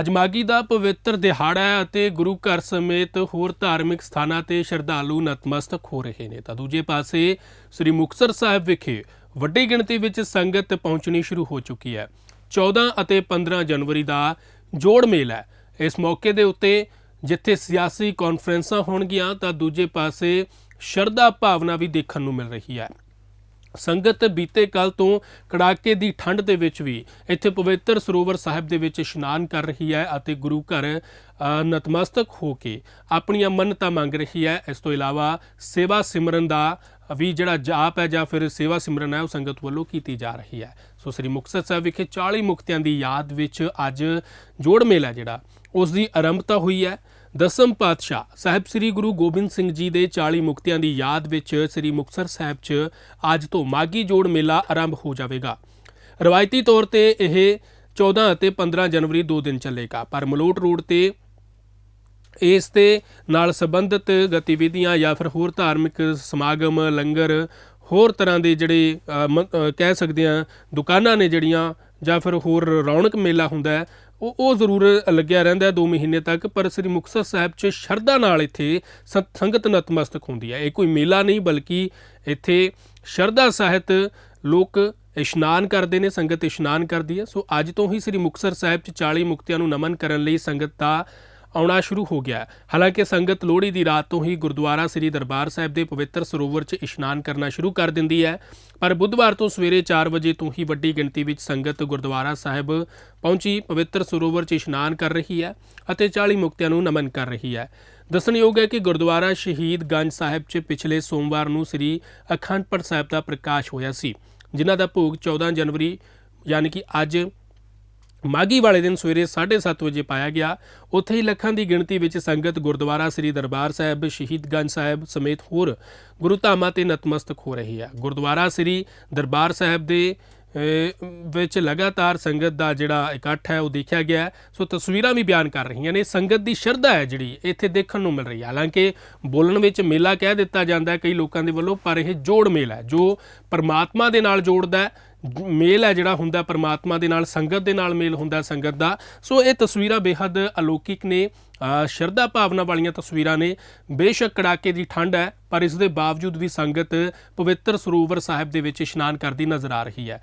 ਅੱਜ ਮਾਗੀ ਦਾ ਪਵਿੱਤਰ ਦਿਹਾੜਾ ਹੈ ਅਤੇ ਗੁਰੂ ਘਰ ਸਮੇਤ ਹੋਰ ਧਾਰਮਿਕ ਸਥਾਨਾਂ ਤੇ ਸ਼ਰਧਾਲੂ ਨਤਮਸਤਕ ਹੋ ਰਹੇ ਨੇ। ਤਾਂ ਦੂਜੇ ਪਾਸੇ ਸ੍ਰੀ ਮੁਕਤਸਰ ਸਾਹਿਬ ਵਿਖੇ ਵੱਡੀ ਗਿਣਤੀ ਵਿੱਚ ਸੰਗਤ ਪਹੁੰਚਣੀ ਸ਼ੁਰੂ ਹੋ ਚੁੱਕੀ ਹੈ। 14 ਅਤੇ 15 ਜਨਵਰੀ ਦਾ ਜੋੜ ਮੇਲ ਹੈ। ਇਸ ਮੌਕੇ ਦੇ ਉੱਤੇ ਜਿੱਥੇ ਸਿਆਸੀ ਕਾਨਫਰੰਸਾਂ ਹੋਣਗੀਆਂ, ਤਾਂ ਦੂਜੇ ਪਾਸੇ ਸ਼ਰਧਾ ਭਾਵਨਾ ਵੀ ਦੇਖਣ ਨੂੰ ਮਿਲ ਰਹੀ ਹੈ। ਸੰਗਤ ਬੀਤੇ ਕੱਲ ਤੋਂ ਕੜਾਕੇ ਦੀ ਠੰਡ ਦੇ ਵਿੱਚ ਵੀ ਇੱਥੇ ਪਵਿੱਤਰ ਸਰੋਵਰ ਸਾਹਿਬ ਦੇ ਵਿੱਚ ਇਸ਼ਨਾਨ ਕਰ ਰਹੀ ਹੈ ਅਤੇ ਗੁਰੂ ਘਰ ਨਤਮਸਤਕ ਹੋ ਕੇ ਆਪਣੀਆਂ ਮੰਨਤਾਂ ਮੰਗ ਰਹੀ ਹੈ। ਇਸ ਤੋਂ ਇਲਾਵਾ ਸੇਵਾ ਸਿਮਰਨ ਦਾ ਵੀ ਜਿਹੜਾ ਜਾਪ ਹੈ ਜਾਂ ਫਿਰ ਸੇਵਾ ਸਿਮਰਨ ਹੈ, ਉਹ ਸੰਗਤ ਵੱਲੋਂ ਕੀਤੀ ਜਾ ਰਹੀ ਹੈ। ਸੋ ਸ੍ਰੀ ਮੁਕਤਸਰ ਸਾਹਿਬ ਵਿਖੇ 40 ਮੁਕਤਿਆਂ ਦੀ ਯਾਦ ਵਿੱਚ ਅੱਜ ਜੋੜ ਮੇਲਾ ਜਿਹੜਾ, ਉਸ ਦੀ ਆਰੰਭਤਾ ਹੋਈ ਹੈ। ਦਸਮ ਪਾਤਸ਼ਾਹ ਸਾਹਿਬ ਸ੍ਰੀ ਗੁਰੂ ਗੋਬਿੰਦ ਸਿੰਘ ਜੀ ਦੇ 40 ਮੁਕਤਿਆਂ ਦੀ ਯਾਦ ਵਿੱਚ ਸ੍ਰੀ ਮੁਕਤਸਰ ਸਾਹਿਬ 'ਚ ਅੱਜ ਤੋਂ ਮਾਗੀ ਜੋੜ ਮੇਲਾ ਆਰੰਭ ਹੋ ਜਾਵੇਗਾ। ਰਵਾਇਤੀ ਤੌਰ ਤੇ ਇਹ 14 ਅਤੇ 15 ਜਨਵਰੀ ਦੋ ਦਿਨ ਚੱਲੇਗਾ, ਪਰ ਮਲੋਟ ਰੋਡ ਤੇ ਇਸ ਤੇ ਨਾਲ ਸੰਬੰਧਿਤ ਗਤੀਵਿਧੀਆਂ ਜਾਂ ਫਿਰ ਹੋਰ ਧਾਰਮਿਕ ਸਮਾਗਮ, ਲੰਗਰ, ਹੋਰ ਤਰ੍ਹਾਂ ਦੇ ਜਿਹੜੇ ਕਹਿ ਸਕਦੇ ਆ ਦੁਕਾਨਾਂ ਨੇ ਜਿਹੜੀਆਂ ਜਾਂ ਫਿਰ ਹੋਰ ਰੌਣਕ ਮੇਲਾ ਹੁੰਦਾ ਹੈ ਉਹ ਉਹ ਜ਼ਰੂਰ ਲੱਗਿਆ ਰਹਿੰਦਾ ਹੈ 2 ਮਹੀਨੇ ਤੱਕ, ਪਰ ਸ੍ਰੀ ਮੁਕਤਸਰ ਸਾਹਿਬ 'ਚ ਸ਼ਰਧਾ ਨਾਲ ਇੱਥੇ ਸ- ਸੰਗਤ ਨਤਮਸਤਕ ਹੁੰਦੀ ਹੈ। ਇਹ ਕੋਈ ਮੇਲਾ ਨਹੀਂ, ਬਲਕਿ ਇੱਥੇ ਸ਼ਰਧਾ ਸਹਿਤ ਲੋਕ ਇਸ਼ਨਾਨ ਕਰਦੇ ਨੇ, ਸੰਗਤ ਇਸ਼ਨਾਨ ਕਰਦੀ ਹੈ। ਸੋ ਅੱਜ ਤੋਂ ਹੀ ਸ੍ਰੀ ਮੁਕਤਸਰ ਸਾਹਿਬ 'ਚ 40 ਮੁਕਤਿਆਂ ਨੂੰ ਨਮਨ ਕਰਨ ਲਈ ਸੰਗਤ ਦਾ ਆਉਣਾ ਸ਼ੁਰੂ ਹੋ ਗਿਆ ਹਾਲਾਂਕਿ ਸੰਗਤ ਲੋਹੜੀ ਦੀ ਰਾਤ ਤੋਂ ਹੀ ਗੁਰਦੁਆਰਾ ਸ੍ਰੀ ਦਰਬਾਰ ਸਾਹਿਬ ਦੇ ਪਵਿੱਤਰ ਸਰੋਵਰ 'ਚ ਇਸ਼ਨਾਨ ਕਰਨਾ ਸ਼ੁਰੂ ਕਰ ਦਿੰਦੀ ਹੈ। ਪਰ ਬੁੱਧਵਾਰ ਤੋਂ ਸਵੇਰੇ 4 ਵਜੇ ਤੋਂ ਹੀ ਵੱਡੀ ਗਿਣਤੀ ਵਿੱਚ ਸੰਗਤ ਗੁਰਦੁਆਰਾ ਸਾਹਿਬ ਪਹੁੰਚੀ, ਪਵਿੱਤਰ ਸਰੋਵਰ 'ਚ ਇਸ਼ਨਾਨ ਕਰ ਰਹੀ ਹੈ ਅਤੇ 40 ਮੁਕਤਿਆਂ ਨੂੰ ਨਮਨ ਕਰ ਰਹੀ ਹੈ। ਦੱਸਣਯੋਗ ਹੈ ਕਿ ਗੁਰਦੁਆਰਾ ਸ਼ਹੀਦ ਗੰਜ ਸਾਹਿਬ 'ਚ ਪਿਛਲੇ ਸੋਮਵਾਰ ਨੂੰ ਸ੍ਰੀ ਅਖੰਡ ਪਾਠ ਸਾਹਿਬ ਦਾ ਪ੍ਰਕਾਸ਼ ਹੋਇਆ ਸੀ, ਜਿਨ੍ਹਾਂ ਦਾ ਭੋਗ 14 ਜਨਵਰੀ, ਯਾਨੀ ਕਿ ਅੱਜ ਮਾਗੀ ਵਾਲੇ ਦਿਨ ਸਵੇਰੇ 7:30 ਵਜੇ ਪਾਇਆ ਗਿਆ। ਉੱਥੇ ਹੀ ਲੱਖਾਂ ਦੀ ਗਿਣਤੀ ਵਿੱਚ ਸੰਗਤ ਗੁਰਦੁਆਰਾ ਸ੍ਰੀ ਦਰਬਾਰ ਸਾਹਿਬ ਸ਼ਹੀਦਗੰਜ ਸਾਹਿਬ ਸਮੇਤ ਹੋਰ ਗੁਰੂ ਧਾਮਾਂ ਤੇ ਨਤਮਸਤਕ ਹੋ ਰਹੀ ਹੈ। ਗੁਰਦੁਆਰਾ ਸ੍ਰੀ ਦਰਬਾਰ ਸਾਹਿਬ ਦੇ ਵਿੱਚ ਲਗਾਤਾਰ ਸੰਗਤ ਦਾ ਜਿਹੜਾ ਇਕੱਠ ਹੈ, ਉਹ ਦੇਖਿਆ ਗਿਆ ਸੋ ਤਸਵੀਰਾਂ ਵੀ ਬਿਆਨ ਕਰ ਰਹੀਆਂ ਨੇ। ਸੰਗਤ ਦੀ ਸ਼ਰਧਾ ਹੈ ਜਿਹੜੀ ਇੱਥੇ ਦੇਖਣ ਨੂੰ ਮਿਲ ਰਹੀ ਹੈ। ਹਾਲਾਂਕਿ ਬੋਲਣ ਵਿੱਚ ਮੇਲਾ ਕਹਿ ਦਿੱਤਾ ਜਾਂਦਾ ਹੈ ਕਈ ਲੋਕਾਂ ਦੇ ਵੱਲੋਂ, ਪਰ ਇਹ ਜੋੜ ਮੇਲਾ ਹੈ, ਜੋ ਪਰਮਾਤਮਾ ਦੇ ਨਾਲ ਜੋੜਦਾ ਹੈ। ਜ- ਮੇਲ ਹੈ ਜਿਹੜਾ ਹੁੰਦਾ ਪਰਮਾਤਮਾ ਦੇ ਨਾਲ, ਸੰਗਤ ਦੇ ਨਾਲ ਮੇਲ ਹੁੰਦਾ ਸੰਗਤ ਦਾ। ਸੋ ਇਹ ਤਸਵੀਰਾਂ ਬੇहद ਅਲੌਕਿਕ ਨੇ ਸ਼ਰਧਾ ਭਾਵਨਾ ਵਾਲੀਆਂ ਤਸਵੀਰਾਂ ਨੇ। ਬੇਸ਼ੱਕ ਕੜਾਕੇ ਦੀ ਠੰਡ ਹੈ, ਪਰ ਇਸ ਦੇ ਬਾਵਜੂਦ ਵੀ ਸੰਗਤ ਪਵਿੱਤਰ ਸਰੋਵਰ ਸਾਹਿਬ ਦੇ ਵਿੱਚ ਇਸ਼ਨਾਨ ਕਰਦੀ ਨਜ਼ਰ ਆ ਰਹੀ ਹੈ।